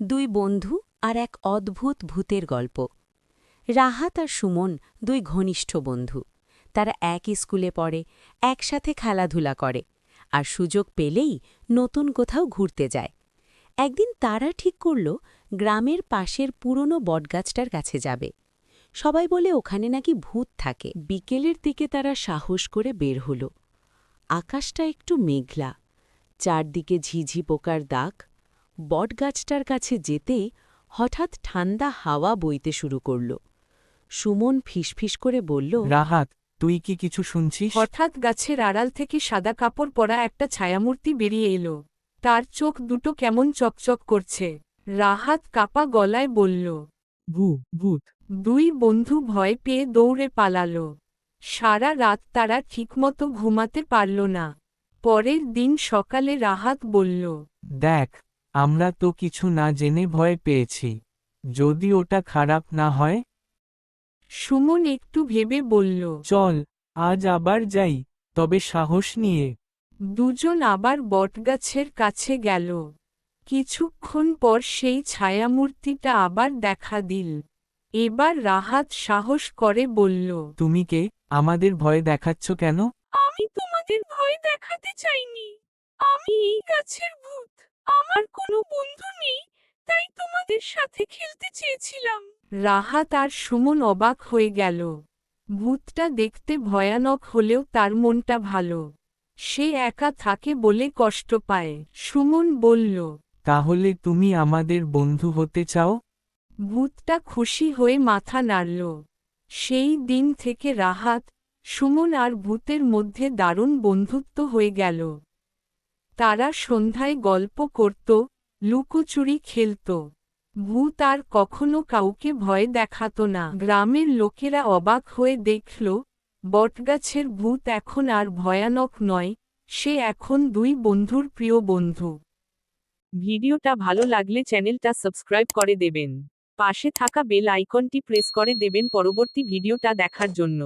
দুই বন্ধু আর এক অদ্ভুত ভূতের গল্প। রাহাত আর সুমন দুই ঘনিষ্ঠ বন্ধু। তারা একই স্কুলে পড়ে, একসাথে খেলাধুলা করে আর সুযোগ পেলেই নতুন কোথাও ঘুরতে যায়। একদিন তারা ঠিক করল গ্রামের পাশের পুরনো বটগাছটার কাছে যাবে। সবাই বলে ওখানে নাকি ভূত থাকে। বিকেলের দিকে তারা সাহস করে বের হল। আকাশটা একটু মেঘলা, চারদিকে ঝিঝি পোকার দাগ বটগাছটার কাছে যেতেই হঠাৎ ঠান্ডা হাওয়া বইতে শুরু করল। সুমন ফিসফিস করে বলল রাহাত তুই কি কিছু শুনছিস? হঠাৎ গাছের আড়াল থেকে সাদা কাপড় পরা একটা ছায়ামূর্তি বেরিয়ে এলো। তার চোখ দুটো কেমন চকচক করছে। রাহাত কাপা গলায় বলল ভূ ভূত। দুই বন্ধু ভয় পেয়ে দৌড়ে পালালো। সারা রাত তারা ঠিকমতো ঘুমাতে পারল না। পরের দিন সকালে রাহাত বলল দেখ আমরা তো কিছু না জেনে ভয় পেয়েছি। যদি ওটা খারাপ না হয়? সুমন একটু ভেবে বলল চল আজ আবার যাই তবে সাহস নিয়ে। দুজন আবার বটগাছের কাছে গেল। কিছুক্ষণ পর সেই ছায়ামূর্তিটা আবার দেখা দিল। এবার রাহাত সাহস করে বলল তুমি কে? আমাদের ভয় দেখাচ্ছ কেন? আমি তোমাদের ভয় দেখাতে চাইনি। আমি এই গাছের ভূত আমার কোনো বন্ধু নেই তাই তোমাদের সাথে খেলতে চেয়েছিলাম। রাহাত আর সুমন অবাক হয়ে গেল। ভূতটা দেখতে ভয়ানক হলেও তার মনটা ভালো। সে একা থাকে বলে কষ্ট পায়। সুমন বলল তাহলে তুমি আমাদের বন্ধু হতে চাও? ভূতটা খুশি হয়ে মাথা নাড়ল। সেই দিন থেকে রাহাত সুমন আর ভূতের মধ্যে দারুণ বন্ধুত্ব হয়ে গেল। তারা সন্ধ্যায় গল্প করত লুকোচুরি খেলত। ভূত আর কখনো কাউকে ভয় দেখাত না। গ্রামের লোকেরা অবাক হয়ে দেখল, বটগাছের ভূত এখন আর ভয়ানক নয়, সে এখন দুই বন্ধুর প্রিয় বন্ধু। ভিডিওটা ভালো লাগলে চ্যানেলটা সাবস্ক্রাইব করে দেবেন। পাশে থাকা বেল আইকনটি প্রেস করে দেবেন পরবর্তী ভিডিওটা দেখার জন্য।